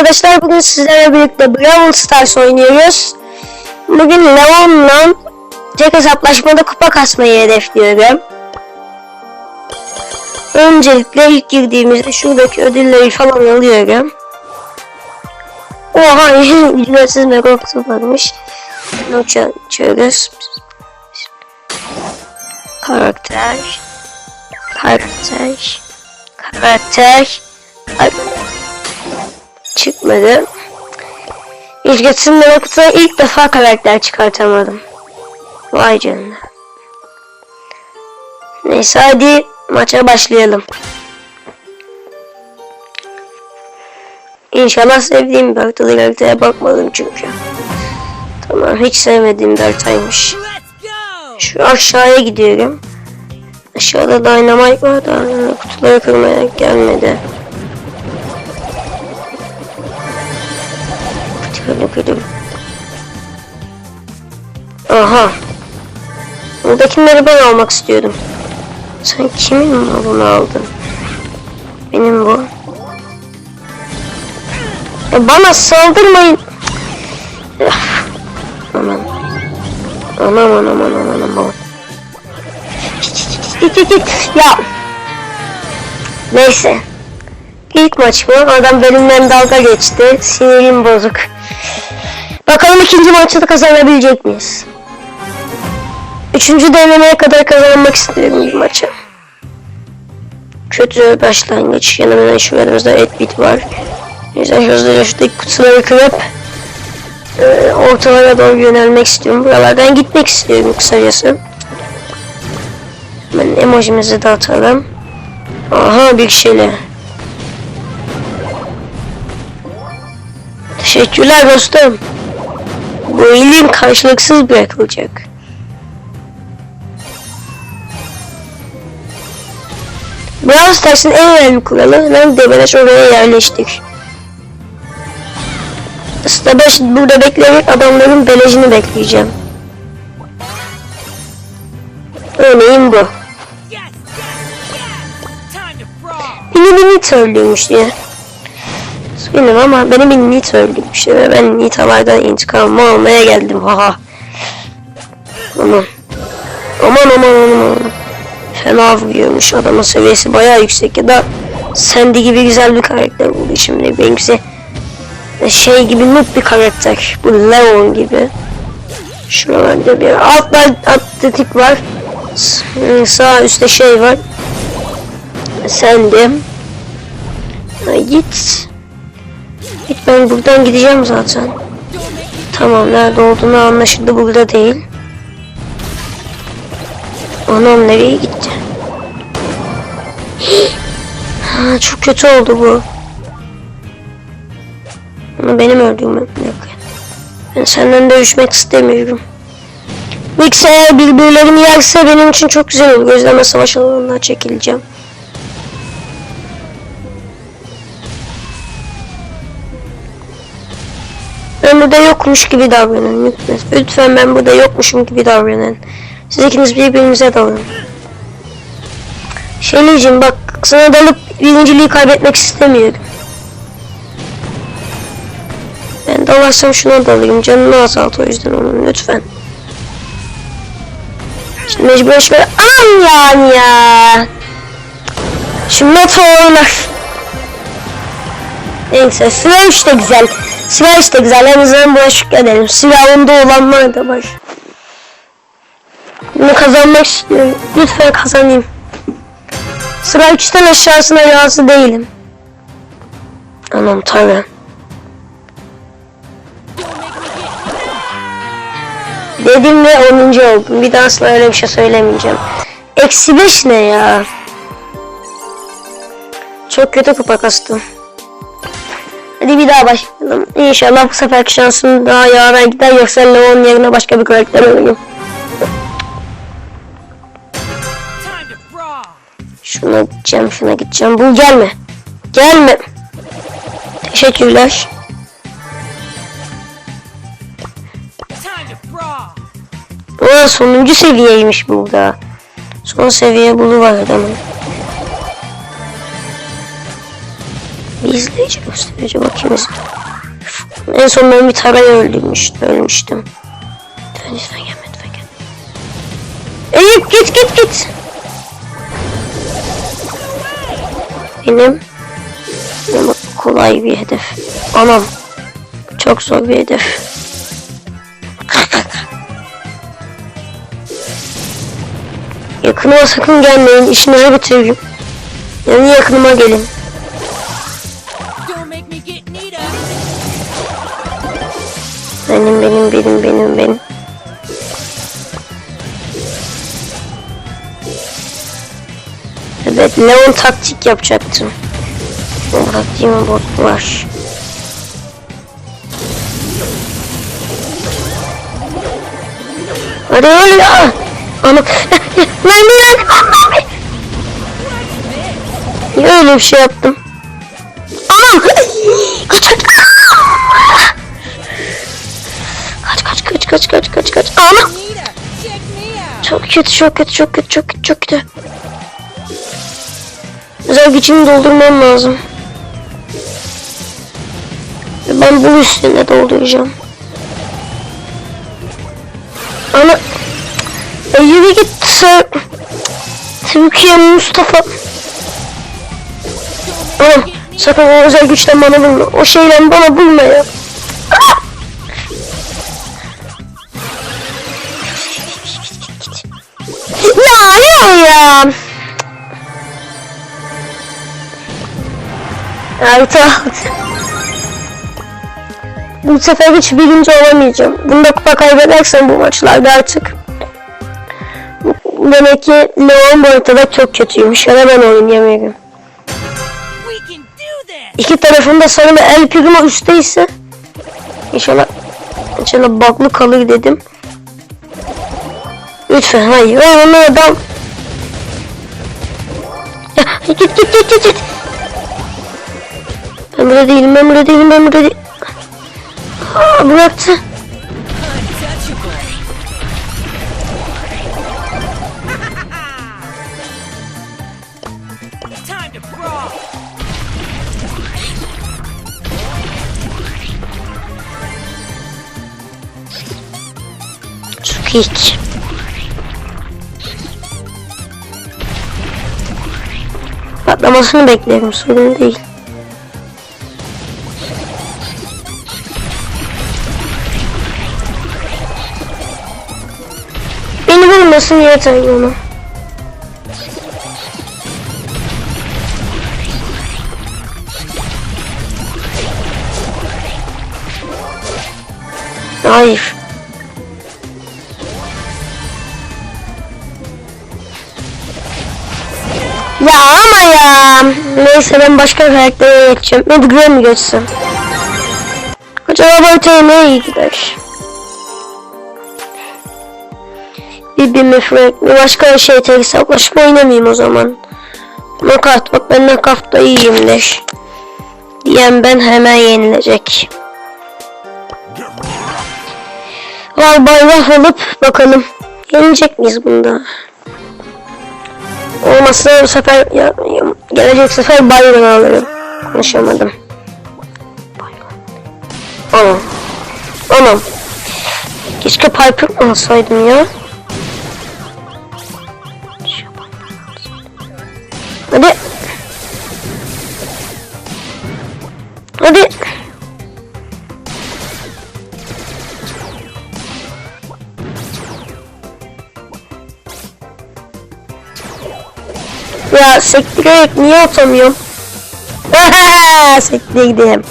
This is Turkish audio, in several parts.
arkadaşlar bugün sizlerle birlikte Brawl Stars oynuyoruz. Bugün Leon'la tek hesaplaşmada kupa kasmayı hedefliyorum. Öncelikle ilk girdiğimizde şuradaki ödülleri falan alıyorum. Oha ücretsiz mega kutu varmış. Bunu açıyoruz. Karakter. Karakter. Karakter. Çıkmadı. İlgetin meraklısı ilk defa karakter çıkartamadım. Vay canına. Neyse hadi maça başlayalım. İnşallah sevdiğim bir haritalı haritaya bakmadım çünkü. Tamam hiç sevmediğim bir haritaymış. Şu aşağıya gidiyorum. Aşağıda dynamite var da kutuları kırmaya gelmedi. Aha. Buradakileri ben almak istiyordum. Sen kimin malını aldın? Benim bu. Ya bana saldırmayın. Aman. Aman aman aman aman aman. Git git git. Ya. Neyse. İlk maç bu. Adam benimle dalga geçti. Sinirim bozuk. Bakalım ikinci maçta da kazanabilecek miyiz? Üçüncü denemeye kadar kazanmak istiyorum bir maçı. Kötü başlangıç. Yanımda şuramızda Edbit var. Neyse hızlıca şuradaki kutuları kırıp e, ortalara doğru yönelmek istiyorum. Buralardan gitmek istiyorum kısacası. Ben emojimizi de atalım. Aha bir şeyle. Teşekkürler dostum. Bu iyiliğim karşılıksız bırakılacak. Brawl Stars'ın en önemli kuralı ben debeleş oraya yerleştik. Şimdi burada bekleyerek adamların belejini bekleyeceğim. Örneğin bu. Beni bir nit öldürmüş diye. Bilmiyorum ama beni bir nit öldürmüş ve ben nitalardan intikamımı almaya geldim. Haha. Aman. Aman aman aman aman. Fena vuruyormuş. Adamın seviyesi bayağı yüksek. Ya da Sandy gibi güzel bir karakter buldu şimdi. Benimkisi şey gibi noob bir karakter. Bu Leon gibi. Şuralarda bir altta atletik var. Sağ üstte şey var. Sandy. Ha, git. Git ben buradan gideceğim zaten. Tamam nerede olduğunu anlaşıldı. Burada değil Anam nereye gitti? Ha, çok kötü oldu bu. Ama benim öldürmem yok. Ben senden dövüşmek istemiyorum. Eğer birbirlerini yerse benim için çok güzel olur. Ben savaş alanına çekileceğim. Ben burada yokmuş gibi davranın lütfen. Lütfen ben burada yokmuşum gibi davranın. Siz ikiniz birbirinize dalın. Şeyleyicim bak sana dalıp birinciliği kaybetmek istemiyorum. Ben dalarsam şuna dalayım. Canını azalt o yüzden onun lütfen. Şimdi mecbur şöyle aman yani ya. Şu metro oynar. Neyse Slash de güzel. Slash de güzel. En azından buna şükredelim. Silahında olanlar da var. Bunu kazanmak istiyorum. Lütfen kazanayım. Sıra 3'ten aşağısına razı değilim. Anam tanrım. Dedim ve 10. oldum. Bir daha asla öyle bir şey söylemeyeceğim. Eksi 5 ne ya? Çok kötü kupa kastım. Hadi bir daha başlayalım. İnşallah bu seferki şansım daha yaver gider yoksa Leon yerine başka bir karakter alayım. Şuna gideceğim, şuna gideceğim. Bu gelme. Gelme. Teşekkürler. O sonuncu seviyeymiş burada. Son seviye bulu var adamın. Bir izleyici gösterici bakayım. En son ben bir tarayı öldürmüştüm. Ölmüştüm. Lütfen lütfen gelme lütfen gelme. Eyüp git git git. Benim benim kolay bir hedef. Anam. Çok zor bir hedef. Yakınıma sakın gelmeyin. İşinizi bitiririm. Yani yakınıma gelin. Benim benim benim benim benim. Evet Leon taktik yapacaktım. Taktiğimi bozdular. Hadi öl ya. Ana. Mermi mermi. Niye öyle bir şey yaptım? Anam. Kaç kaç. Kaç kaç kaç kaç kaç kaç kaç. Ana. Nita, check me out. Çok kötü, çok kötü, çok kötü, çok kötü, çok kötü. Özel gücümü doldurmam lazım. Ben bu üstüne dolduracağım. Ana... E, yürü git sen. Türkiye Mustafa. Oğlum sakın o özel güçten bana bulma. O şeyle bana bulma ya. Artı Bu sefer hiç birinci olamayacağım. Bunda kupa kaybedersem bu maçlarda artık. Demek ki Leon bu haritada çok kötüymüş ya da ben oynayamıyorum. İki tarafında sanırım El Primo üstteyse İnşallah İnşallah baklı kalır dedim. Lütfen hayır. Hayır onu adam. Ya, git git git git git. Ben burada değilim ben burada değilim ben burada değilim. Aa, bıraktı. Çok iyi. Patlamasını beklerim sorun değil. Vurmasın yeter ona. Hayır. Ya ama ya. Neyse ben başka karaktere geçeceğim. Edgar'a mı geçsem? Acaba Boyta'ya ne iyi gider? Bibi mi Frank mi başka bir şey tek hesaplaşma oynamayayım o zaman. Knockout bak ben knockout'ta iyiyimdir. Diyen ben hemen yenilecek. Var bayrak alıp bakalım. Yenilecek miyiz bunda? Olmazsa bu sefer ya, gelecek sefer Byron alırım. Konuşamadım. Anam. Anam. Keşke Piper alsaydım ya. Hadi. Hadi. Ya sektirerek niye atamıyorum? Sektirdim.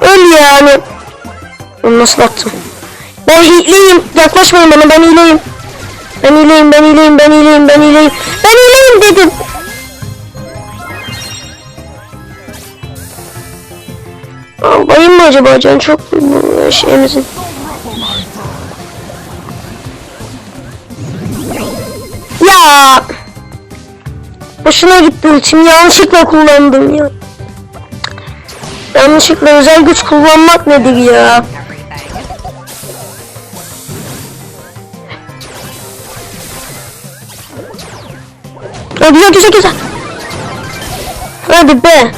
Öl yani. Onu nasıl attım? Ben hileyim. Yaklaşmayın bana ben hileyim. Ben hileyim ben hileyim ben hileyim ben hileyim. Ben hileyim dedim. Albayım mı acaba can çok şeyimizin? Ya Boşuna gitti ultim yanlışlıkla kullandım ya. Yanlışlıkla özel güç kullanmak nedir ya? Ha, güzel güzel güzel. Hadi be.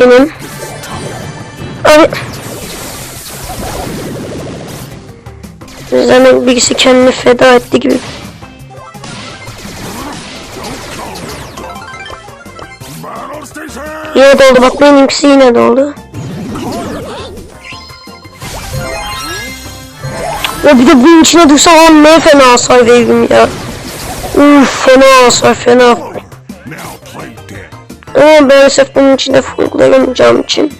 Benim. Abi. Zaten birisi kendini feda etti gibi. Yine doldu bak benimkisi yine doldu. Ya bir de bunun içine dursam ama ne fena veririm ya. Uf fena hasar fena. Ama maalesef bunun içinde fırlayamayacağım için.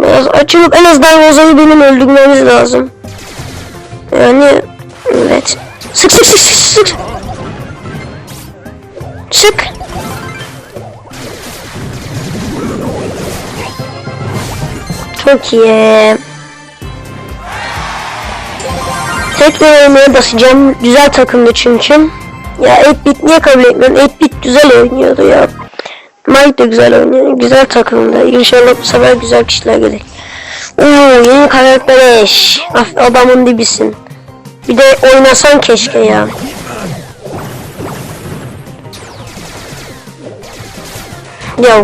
Biraz açılıp en azından Roza'yı benim öldürmemiz lazım. Yani evet. Sık sık sık sık sık. Sık. Çok iyi. Tekrar oynamaya basacağım. Güzel takımdı çünkü. Ya 8-bit niye kabul etmiyorum? 8-bit güzel oynuyordu ya. Mike de güzel oynuyor. Güzel takımda. İnşallah bu sefer güzel kişiler gelir. Oo yeni karakter eş. Adamın dibisin. Bir de oynasan keşke ya. Ya.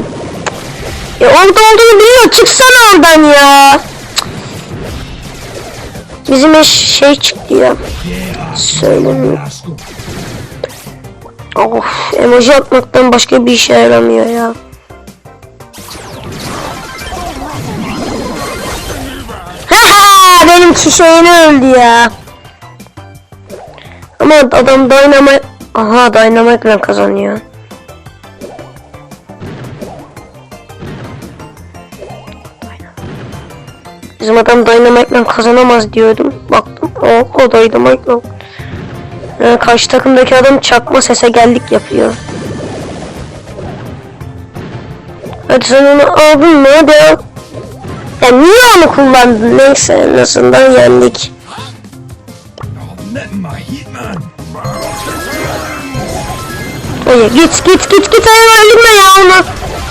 Ya orada olduğunu biliyor. Çıksana oradan ya. Bizim eş şey çıktı ya. Söylemiyorum. Of, emoji atmaktan başka bir işe yaramıyor ya. Haha, benimki şeyini öldü ya. Ama adam Dynamite... Aha Dynamite'la kazanıyor. Bizim adam Dynamite'la kazanamaz diyordum. Baktım o, o Dynamite'la. Ee, karşı takımdaki adam çakma sese geldik yapıyor. Hadi sen onu aldın mı? Hadi. Ya niye onu kullandın? Neyse en azından yendik. Hayır git git git git hayır öldürme ya onu.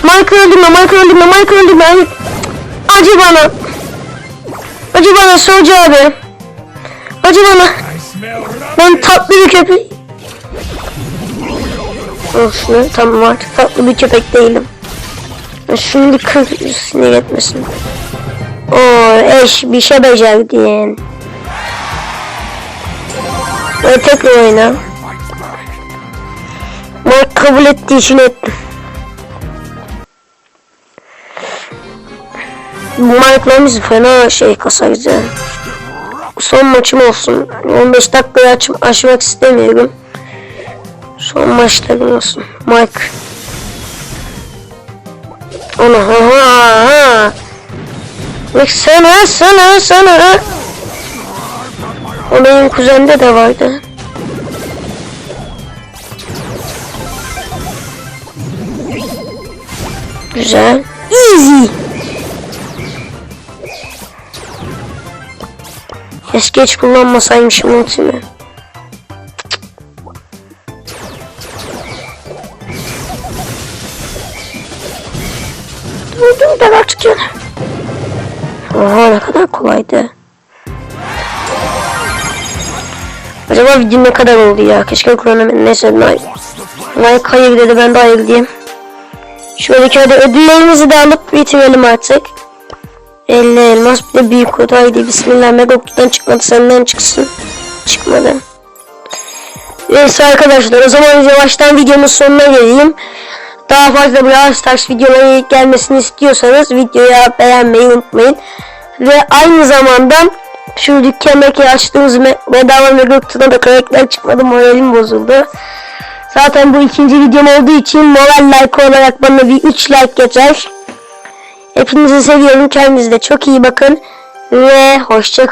Mike öldürme Mike öldürme Mike öldürme. Hayır. Acı bana. Acı bana Soğucu abi. Acı bana. Ben tatlı bir köpek. Olsun tamam artık tatlı bir köpek değilim. Ya bir kır sinir etmesin. Oo eş bir şey becerdin. Ve tekrar oyna. Mark kabul ettiği için ettim. Bu Mark'larımız fena şey kasarız ya. Son maçım olsun. 15 dakikayı aç aşmak istemiyorum. Son maçlarım olsun. Mike. Ana ha ha ha. Bak sana sana sana. O benim kuzende de vardı. Güzel. Easy. Keşke hiç kullanmasaymışım ultimi. Dur dur ben artık canım. Oha ne kadar kolaydı. Acaba video ne kadar oldu ya? Keşke kullanamadım. Neyse. Nike hayır dedi ben de hayır diyeyim. Şuradaki hadi ödüllerimizi de alıp bitirelim artık. 50 elmas bir de büyük kod haydi bismillah mega kutudan çıkmadı senden çıksın. Çıkmadı. Neyse arkadaşlar o zaman yavaştan videonun sonuna geleyim. Daha fazla Brawl Stars videoları gelmesini istiyorsanız videoya beğenmeyi unutmayın. Ve aynı zamanda şu dükkandaki açtığımız me- bedava mega kutuna da karakter çıkmadı moralim bozuldu. Zaten bu ikinci videom olduğu için moral like olarak bana bir 3 like geçer. Hepinizi seviyorum. Kendinize çok iyi bakın. Ve hoşçakalın.